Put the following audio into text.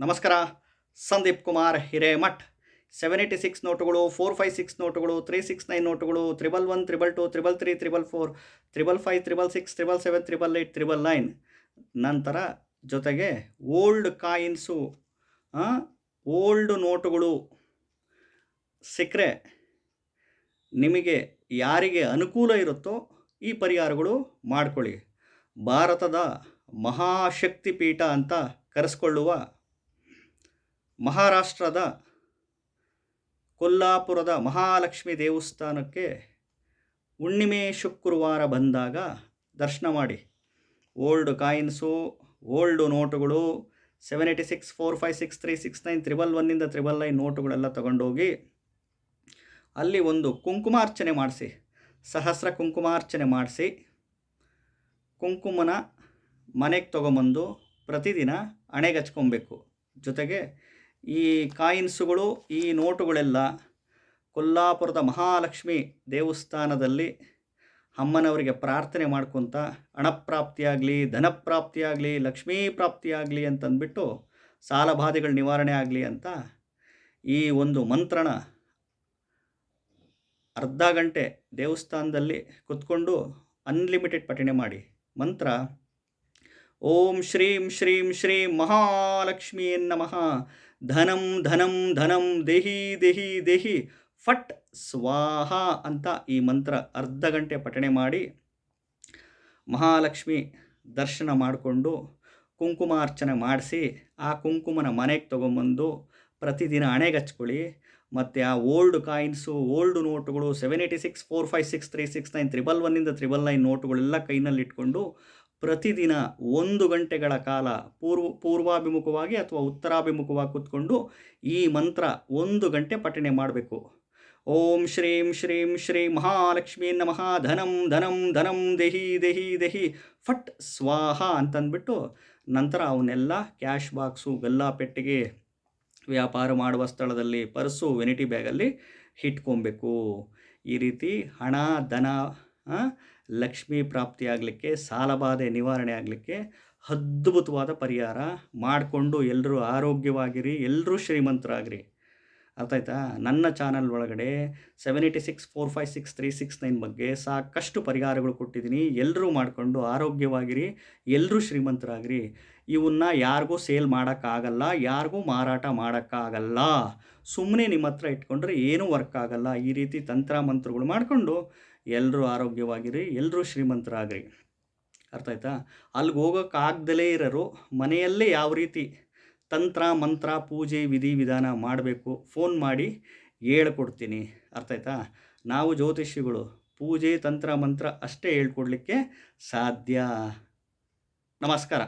ನಮಸ್ಕಾರ. Sandeep Kumar Hiremath. Seven eighty six ನೋಟುಗಳು four five six ನೋಟುಗಳು ತ್ರೀ ಸಿಕ್ಸ್ ನೈನ್ ನೋಟುಗಳು triple one triple two triple three triple four triple five triple six triple seven triple eight triple nine ನಂತರ ಜೊತೆಗೆ old coins old ನೋಟುಗಳು ಸಿಕ್ಕರೆ ನಿಮಗೆ ಯಾರಿಗೆ ಅನುಕೂಲ ಇರುತ್ತೋ ಈ ಪರಿಹಾರಗಳು ಮಾಡಿಕೊಳ್ಳಿ. ಭಾರತದ ಮಹಾಶಕ್ತಿ ಪೀಠ ಅಂತ ಕರೆಸ್ಕೊಳ್ಳುವ ಮಹಾರಾಷ್ಟ್ರದ ಕೊಲ್ಲಾಪುರದ ಮಹಾಲಕ್ಷ್ಮಿ ದೇವಸ್ಥಾನಕ್ಕೆ ಹುಣ್ಣಿಮೆ ಶುಕ್ರವಾರ ಬಂದಾಗ ದರ್ಶನ ಮಾಡಿ. ಓಲ್ಡ್ ಕಾಯಿನ್ಸು, ಓಲ್ಡ್ ನೋಟುಗಳು, seven eighty six, four five six, three six nine, triple ಒನ್ನಿಂದ triple nine ನೋಟುಗಳೆಲ್ಲ ತಗೊಂಡೋಗಿ ಅಲ್ಲಿ ಒಂದು ಕುಂಕುಮಾರ್ಚನೆ ಮಾಡಿಸಿ, ಸಹಸ್ರ ಕುಂಕುಮಾರ್ಚನೆ ಮಾಡಿಸಿ, ಕುಂಕುಮನ ಮನೆಗೆ ತೊಗೊಂಬಂದು ಪ್ರತಿದಿನ ಹಣೆಗೆ ಹಚ್ಕೊಬೇಕು ಜೊತೆಗೆ ಈ ಕಾಯಿನ್ಸುಗಳು, ಈ ನೋಟುಗಳೆಲ್ಲ ಕೊಲ್ಲಾಪುರದ ಮಹಾಲಕ್ಷ್ಮಿ ದೇವಸ್ಥಾನದಲ್ಲಿ ಅಮ್ಮನವರಿಗೆ ಪ್ರಾರ್ಥನೆ ಮಾಡ್ಕೊತ ಹಣಪ್ರಾಪ್ತಿಯಾಗಲಿ, ಧನಪ್ರಾಪ್ತಿಯಾಗಲಿ, ಲಕ್ಷ್ಮೀ ಪ್ರಾಪ್ತಿಯಾಗಲಿ ಅಂತಂದ್ಬಿಟ್ಟು ಸಾಲಬಾಧೆಗಳ ನಿವಾರಣೆ ಆಗಲಿ ಅಂತ ಈ ಒಂದು ಮಂತ್ರಣ ಅರ್ಧ ಗಂಟೆ ದೇವಸ್ಥಾನದಲ್ಲಿ ಕುತ್ಕೊಂಡು ಅನ್ಲಿಮಿಟೆಡ್ ಪಠಣೆ ಮಾಡಿ. ಮಂತ್ರ, ಓಂ ಶ್ರೀಂ ಶ್ರೀಂ ಶ್ರೀಂ ಮಹಾಲಕ್ಷ್ಮೀ ನಮಃ. ಧನಂ ಧನಂ ಧನಂ ದೇಹಿ ದೇಹಿ ದೇಹಿ ಫಟ್ ಸ್ವಾಹ ಅಂತ ಈ ಮಂತ್ರ ಅರ್ಧ ಗಂಟೆ ಪಠಣೆ ಮಾಡಿ ಮಹಾಲಕ್ಷ್ಮಿ ದರ್ಶನ ಮಾಡಿಕೊಂಡು ಕುಂಕುಮಾರ್ಚನೆ ಮಾಡಿಸಿ ಆ ಕುಂಕುಮನ ಮನೆಗೆ ತೊಗೊಂಬಂದು ಪ್ರತಿದಿನ ಹಣೆಗೆ ಹಚ್ಕೊಳ್ಳಿ ಮತ್ತು ಆ ಓಲ್ಡ್ ಕಾಯಿನ್ಸು ಓಲ್ಡ್ ನೋಟುಗಳು seven eighty six four five six three six nine triple ಒನ್ನಿಂದ triple nine ನೋಟುಗಳೆಲ್ಲ ಕೈನಲ್ಲಿ ಇಟ್ಕೊಂಡು ಪ್ರತಿದಿನ ಒಂದು ಗಂಟೆಗಳ ಕಾಲ ಪೂರ್ವ, ಪೂರ್ವಾಭಿಮುಖವಾಗಿ ಅಥವಾ ಉತ್ತರಾಭಿಮುಖವಾಗಿ ಕೂತ್ಕೊಂಡು ಈ ಮಂತ್ರ ಒಂದು ಗಂಟೆ ಪಠಣೆ ಮಾಡಬೇಕು. ಓಂ ಶ್ರೀಂ ಶ್ರೀಂ ಶ್ರೀ ಮಹಾಲಕ್ಷ್ಮೀ ನಮಃ. ಧನಂ ಧನಂ ಧನಂ, ದೇಹಿ ದೇಹಿ ದೇಹಿ, ಫಟ್, ಸ್ವಾಹ ಅಂತಂದ್ಬಿಟ್ಟು ನಂತರ ಅವನ್ನೆಲ್ಲ ಕ್ಯಾಶ್ ಬಾಕ್ಸು, ಗಲ್ಲಾ ಪೆಟ್ಟಿಗೆ, ವ್ಯಾಪಾರ ಮಾಡುವ ಸ್ಥಳದಲ್ಲಿ ಪರ್ಸು, ವೆನಿಟಿ ಬ್ಯಾಗಲ್ಲಿ ಇಟ್ಕೊಬೇಕು. ಈ ರೀತಿ ಹಣ, ಧನ ಲಕ್ಷ್ಮೀ ಪ್ರಾಪ್ತಿಯಾಗಲಿಕ್ಕೆ ಸಾಲಬಾಧೆ ನಿವಾರಣೆ ಆಗಲಿಕ್ಕೆ ಅದ್ಭುತವಾದ ಪರಿಹಾರ ಮಾಡಿಕೊಂಡು ಎಲ್ಲರೂ ಆರೋಗ್ಯವಾಗಿರಿ ಎಲ್ಲರೂ ಶ್ರೀಮಂತರಾಗಿರಿ. ಅರ್ಥ ಆಯ್ತಾ ನನ್ನ ಚಾನಲ್ ಒಳಗಡೆ seven eighty six four five six three six nine ಬಗ್ಗೆ ಸಾಕಷ್ಟು ಪರಿಹಾರಗಳು ಕೊಟ್ಟಿದ್ದೀನಿ. ಎಲ್ಲರೂ ಮಾಡಿಕೊಂಡು ಆರೋಗ್ಯವಾಗಿರಿ ಎಲ್ಲರೂ ಶ್ರೀಮಂತರಾಗಿರಿ. ಇವನ್ನ ಯಾರಿಗೂ ಸೇಲ್ ಮಾಡೋಕ್ಕಾಗಲ್ಲ, ಯಾರಿಗೂ ಮಾರಾಟ ಮಾಡೋಕ್ಕಾಗಲ್ಲ. ಸುಮ್ಮನೆ ನಿಮ್ಮ ಹತ್ರ ಇಟ್ಕೊಂಡ್ರೆ ಏನೂ ವರ್ಕ್ ಆಗಲ್ಲ. ಈ ರೀತಿ ತಂತ್ರ ಮಂತ್ರಗಳು ಮಾಡಿಕೊಂಡು ಎಲ್ಲರೂ ಆರೋಗ್ಯವಾಗಿರಿ ಎಲ್ಲರೂ ಶ್ರೀಮಂತರಾಗ್ರಿ. ಅರ್ಥ ಆಯ್ತಾ? ಅಲ್ಲಿಗೆ ಹೋಗೋಕ್ಕಾಗ್ದಲೇ ಇರೋರು ಮನೆಯಲ್ಲೇ ಯಾವ ರೀತಿ ತಂತ್ರ, ಮಂತ್ರ, ಪೂಜೆ, ವಿಧಿ ವಿಧಾನ ಮಾಡಬೇಕು, ಫೋನ್ ಮಾಡಿ ಹೇಳ್ಕೊಡ್ತೀನಿ. ಅರ್ಥ ಆಯ್ತಾ? ನಾವು ಜ್ಯೋತಿಷಿಗಳು ಪೂಜೆ, ತಂತ್ರ, ಮಂತ್ರ ಅಷ್ಟೇ ಹೇಳ್ಕೊಡ್ಲಿಕ್ಕೆ ಸಾಧ್ಯ. ನಮಸ್ಕಾರ.